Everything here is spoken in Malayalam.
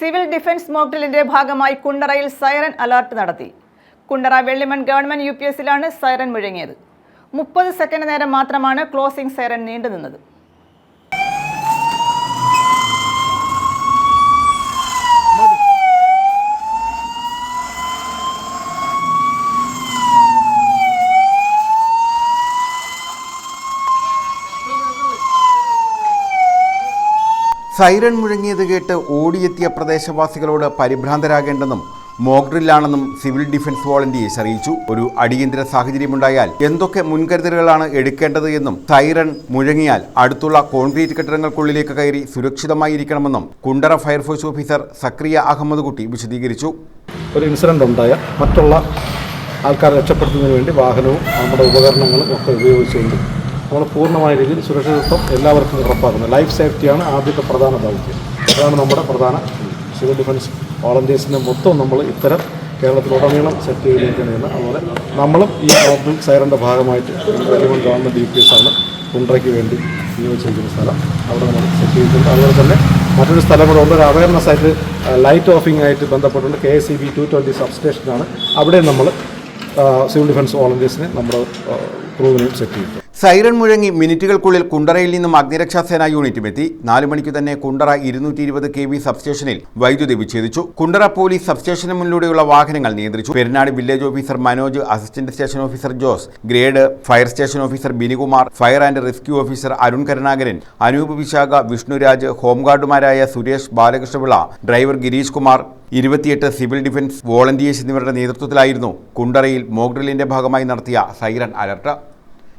സിവിൽ ഡിഫൻസ് മോക്ഡ്രില്ലിന്റെ ഭാഗമായി കുണ്ടറയിൽ സൈറൻ അലർട്ട് നടത്തി. Kundara Vellimon government U P എസിലാണ് സൈറൻ മുഴങ്ങിയത്. മുപ്പത് സെക്കൻഡ് നേരം മാത്രമാണ് ക്ലോസിംഗ് സൈറൻ നീണ്ടുനിന്നത്. സൈറൺ മുഴങ്ങിയത് കേട്ട് ഓടിയെത്തിയ പ്രദേശവാസികളോട് പരിഭ്രാന്തരാകേണ്ടെന്നും മോക്ഡ്രില്ലാണെന്നും സിവിൽ ഡിഫൻസ് വോളണ്ടിയേഴ്സ് അറിയിച്ചു. ഒരു അടിയന്തര സാഹചര്യമുണ്ടായാൽ എന്തൊക്കെ മുൻകരുതലുകളാണ് എടുക്കേണ്ടത് എന്നും സൈറൺ മുഴങ്ങിയാൽ അടുത്തുള്ള കോൺക്രീറ്റ് കെട്ടിടങ്ങൾക്കുള്ളിലേക്ക് കയറി സുരക്ഷിതമായിരിക്കണമെന്നും Kundara fire force officer Zakariya Ahmed Kutty വിശദീകരിച്ചു. ഒരു ഇൻസിഡന്റ് ഉണ്ടായ മറ്റുള്ള ആൾക്കാരെ രക്ഷപ്പെടുത്തുന്നതിന് വേണ്ടി വാഹനവും നമ്മുടെ ഉപകരണങ്ങളും ഒക്കെ ഉപയോഗിച്ചുകൊണ്ട് നമ്മൾ പൂർണമായ രീതിയിൽ സുരക്ഷിതത്വം എല്ലാവർക്കും ഉറപ്പാക്കുന്നത് ലൈഫ് സേഫ്റ്റിയാണ് ആദ്യത്തെ പ്രധാന ദൗത്യം. അതാണ് നമ്മുടെ പ്രധാന സിവിൽ ഡിഫൻസ് വോളണ്ടിയേഴ്സിന്റെ മൊത്തം നമ്മൾ ഇത്തരം കേരളത്തിലുടനീളം സെറ്റ് ചെയ്തിരിക്കുന്നതെന്ന് അതുപോലെ നമ്മളും ഈ മോബിൾ സൈറന്റെ ഭാഗമായിട്ട് Vellimon government D P S ആണ് കുണ്ട്രയ്ക്ക് വേണ്ടി നിയോഗിച്ചിരിക്കുന്ന സ്ഥലം. അവിടെ നമ്മൾ സെറ്റ് ചെയ്തിട്ടുണ്ട്. അതുപോലെ തന്നെ മറ്റൊരു സ്ഥലം കൂടെ ഉണ്ട് ഒരു അവയർനെസ് ആയിട്ട് ലൈറ്റ് ഓഫിംഗ് ആയിട്ട് ബന്ധപ്പെട്ടുണ്ട്. K S C B two twenty സബ്സ്റ്റേഷനാണ് അവിടെ നമ്മൾ സിവിൽ ഡിഫൻസ് വോളണ്ടിയേഴ്സിനെ നമ്മുടെ ക്രൂവിനെയും സെറ്റ് ചെയ്തിട്ടുണ്ട്. സൈറൺ മുഴങ്ങി മിനിറ്റുകൾക്കുള്ളിൽ കുണ്ടറയിൽ നിന്നും അഗ്നിരക്ഷാസേന യൂണിറ്റും എത്തി നാലു മണിക്ക് തന്നെ കുണ്ടറ ഇരുന്നൂറ്റി ഇരുപത് കെ വി സബ്സ്റ്റേഷനിൽ വൈദ്യുതി വിച്ഛേദിച്ചു. കുണ്ടറ പോലീസ് സബ്സ്റ്റേഷന് മുന്നിലൂടെയുള്ള വാഹനങ്ങൾ നിയന്ത്രിച്ചു. Perunad village officer Manoj assistant station officer Jose grade fire station officer Binikumar fire and rescue officer Arun Karunakaran Anoop Vishakh Vishnuraj ഹോംഗാർഡുമാരായ Suresh Balakrishnapillai driver Girish Kumar ഇരുപത്തിയെട്ട് സിവിൽ ഡിഫൻസ് വോളണ്ടിയേഴ്സ് എന്നിവരുടെ നേതൃത്വത്തിലായിരുന്നു കുണ്ടറയിൽ മോക്ഡ്രില്ലിന്റെ ഭാഗമായി നടത്തിയ siren alert.